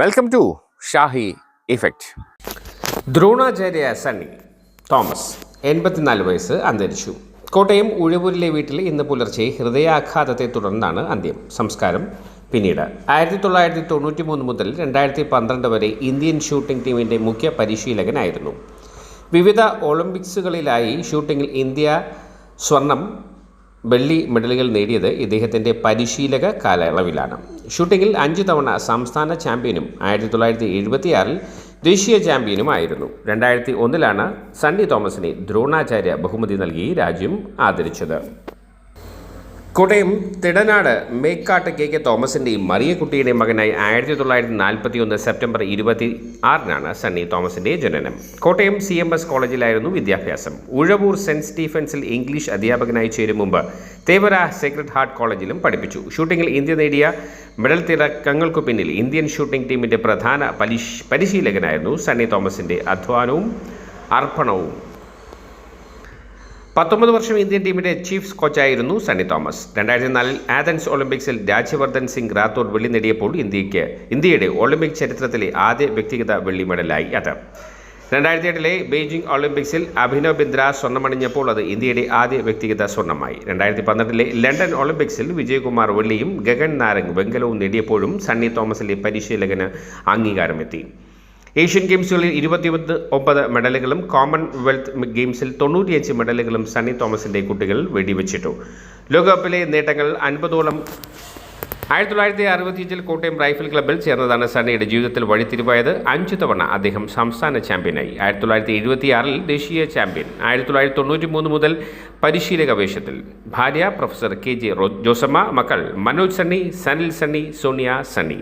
Welcome to Shahi effect Dronacharya Sunny Thomas എൺപത്തിനാല് വയസ്സ് അന്തരിച്ചു. കോട്ടയം ഉഴവൂരിലെ വീട്ടിൽ ഇന്ന് പുലർച്ചെ ഹൃദയാഘാതത്തെ തുടർന്നാണ് അന്ത്യം. സംസ്കാരം പിന്നീട്. ആയിരത്തി തൊള്ളായിരത്തി തൊണ്ണൂറ്റി മൂന്ന് മുതൽ രണ്ടായിരത്തി പന്ത്രണ്ട് വരെ ഇന്ത്യൻ ഷൂട്ടിംഗ് ടീമിന്റെ മുഖ്യ പരിശീലകനായിരുന്നു. വിവിധ ഒളിമ്പിക്സുകളിലായി ഷൂട്ടിങ്ങിൽ ഇന്ത്യ സ്വർണം വെള്ളി മെഡലുകൾ നേടിയത് ഇദ്ദേഹത്തിന്റെ പരിശീലക കാലയളവിലാണ്. ഷൂട്ടിങ്ങിൽ അഞ്ച് തവണ സംസ്ഥാന ചാമ്പ്യനും ആയിരത്തി തൊള്ളായിരത്തി എഴുപത്തിയാറിൽ ദേശീയ ചാമ്പ്യനുമായിരുന്നു. രണ്ടായിരത്തി ഒന്നിലാണ് സണ്ണി തോമസിനെ ദ്രോണാചാര്യ ബഹുമതി നൽകി രാജ്യം ആദരിച്ചത്. കോട്ടയം തിടനാട് മേക്കാട്ട് കെ കെ തോമസിന്റെയും മറിയക്കുട്ടിയുടെയും മകനായി ആയിരത്തി തൊള്ളായിരത്തി നാൽപ്പത്തി ഒന്ന് സെപ്റ്റംബർ ഇരുപത്തി ആറിനാണ് സണ്ണി തോമസിന്റെ ജനനം. കോട്ടയം സി എം എസ് കോളേജിലായിരുന്നു വിദ്യാഭ്യാസം. ഉഴവൂർ സെന്റ് സ്റ്റീഫൻസിൽ ഇംഗ്ലീഷ് അധ്യാപകനായി ചേരും മുമ്പ് തേവര സേക്രഡ് ഹാർട്ട് കോളേജിലും പഠിപ്പിച്ചു. ഷൂട്ടിങ്ങിൽ ഇന്ത്യ നേടിയ മെഡൽ തിളക്കങ്ങൾക്കു പിന്നിൽ ഇന്ത്യൻ ഷൂട്ടിംഗ് ടീമിന്റെ പ്രധാന പരിശീലകനായിരുന്നു സണ്ണി തോമസിന്റെ അധ്വാനവും അർപ്പണവും. പത്തൊമ്പത് വർഷം ഇന്ത്യൻ ടീമിന്റെ ചീഫ് കോച്ചായിരുന്നു സണ്ണി തോമസ്. രണ്ടായിരത്തി നാലിൽ ആഥൻസ് ഒളിമ്പിക്സിൽ രാജ്യവർദ്ധൻ സിംഗ് റാത്തോഡ് വെള്ളി നേടിയപ്പോൾ ഇന്ത്യയ്ക്ക് ഇന്ത്യയുടെ ഒളിമ്പിക് ചരിത്രത്തിലെ ആദ്യ വ്യക്തിഗത വെള്ളി മെഡലായി അത്. രണ്ടായിരത്തി എട്ടിലെ ബെയ്ജിംഗ് ഒളിമ്പിക്സിൽ അഭിനവ് ബിന്ദ്ര സ്വർണമണിഞ്ഞപ്പോൾ അത് ഇന്ത്യയുടെ ആദ്യ വ്യക്തിഗത സ്വർണമായി രണ്ടായിരത്തി പന്ത്രണ്ടിലെ ലണ്ടൻ ഒളിമ്പിക്സിൽ വിജയകുമാർ വെള്ളിയും ഗഗൻ നാരംഗ് വെങ്കലവും നേടിയപ്പോഴും സണ്ണി തോമസിലെ പരിശീലകന് അംഗീകാരമെത്തി. ഏഷ്യൻ ഗെയിംസുകളിൽ ഇരുപത്തി ഒമ്പത് മെഡലുകളും കോമൺവെൽത്ത് ഗെയിംസിൽ തൊണ്ണൂറ്റിയഞ്ച് മെഡലുകളും സണ്ണി തോമസിന്റെ കുട്ടികൾ വെടിവെച്ചിട്ടു. ലോകകപ്പിലെ നേട്ടങ്ങൾ അൻപതോളം. ആയിരത്തി തൊള്ളായിരത്തി അറുപത്തിയഞ്ചിൽ കോട്ടയം റൈഫിൾ ക്ലബ്ബിൽ ചേർന്നതാണ് സണ്ണിയുടെ ജീവിതത്തിൽ വഴിത്തിരിവായത്. അഞ്ചു തവണ അദ്ദേഹം സംസ്ഥാന ചാമ്പ്യനായി. ആയിരത്തി തൊള്ളായിരത്തി എഴുപത്തിയാറിൽ ദേശീയ ചാമ്പ്യൻ. ആയിരത്തി തൊള്ളായിരത്തി തൊണ്ണൂറ്റി മൂന്ന് മുതൽ പരിശീലക വേഷത്തിൽ. ഭാര്യ പ്രൊഫസർ കെ ജെ ജോസമ്മ മക്കൾ മനോജ് സണ്ണി സനിൽ സണ്ണി സോണിയ സണ്ണി.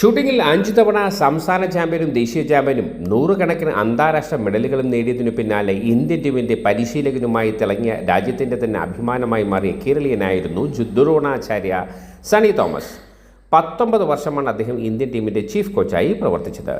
ഷൂട്ടിങ്ങിൽ അഞ്ചു തവണ സംസ്ഥാന ചാമ്പ്യനും ദേശീയ ചാമ്പ്യനും നൂറുകണക്കിന് അന്താരാഷ്ട്ര മെഡലുകളും നേടിയതിനു പിന്നാലെ ഇന്ത്യൻ ടീമിന്റെ പരിശീലകനുമായി തിളങ്ങിയ രാജ്യത്തിന്റെ തന്നെ അഭിമാനമായി മാറിയ കേരളീയനായിരുന്നു ജുദ്രോണാചാര്യ സണി തോമസ്. പത്തൊമ്പത് വർഷമാണ് അദ്ദേഹം ഇന്ത്യൻ ടീമിന്റെ ചീഫ് കോച്ചായി പ്രവർത്തിച്ചത്.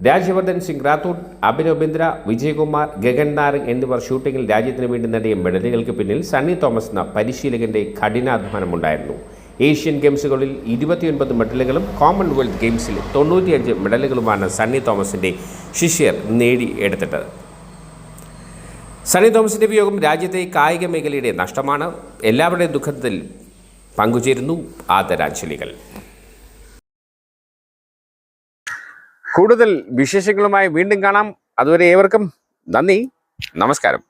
രാജ്യവർദ്ധൻ സിംഗ് റാത്തോഡ് അഭിനവ് ബിന്ദ്ര വിജയകുമാർ ഗഗൻ നാരംഗ് എന്നിവർ ഷൂട്ടിങ്ങിൽ രാജ്യത്തിന് വേണ്ടി നേടിയ മെഡലുകൾക്ക് പിന്നിൽ സണ്ണി തോമസ് എന്ന പരിശീലകന്റെ കഠിനാധ്വാനമുണ്ടായിരുന്നു. ഏഷ്യൻ ഗെയിംസുകളിൽ ഇരുപത്തിയൊൻപത് മെഡലുകളും കോമൺവെൽത്ത് ഗെയിംസിൽ തൊണ്ണൂറ്റിയഞ്ച് മെഡലുകളുമാണ് സണ്ണി തോമസിന്റെ ശിഷ്യർ നേടിയെടുത്തിട്ടത്. സണ്ണി തോമസിന്റെ വിയോഗം രാജ്യത്തെ കായിക മേഖലയുടെ നഷ്ടമാണ്. എല്ലാവരുടെയും ദുഃഖത്തിൽ പങ്കുചേരുന്നു ആദരാഞ്ജലികൾ. കൂടുതൽ വിശേഷങ്ങളുമായി വീണ്ടും കാണാം. അതുവരെ ഏവർക്കും നന്ദി. നമസ്കാരം.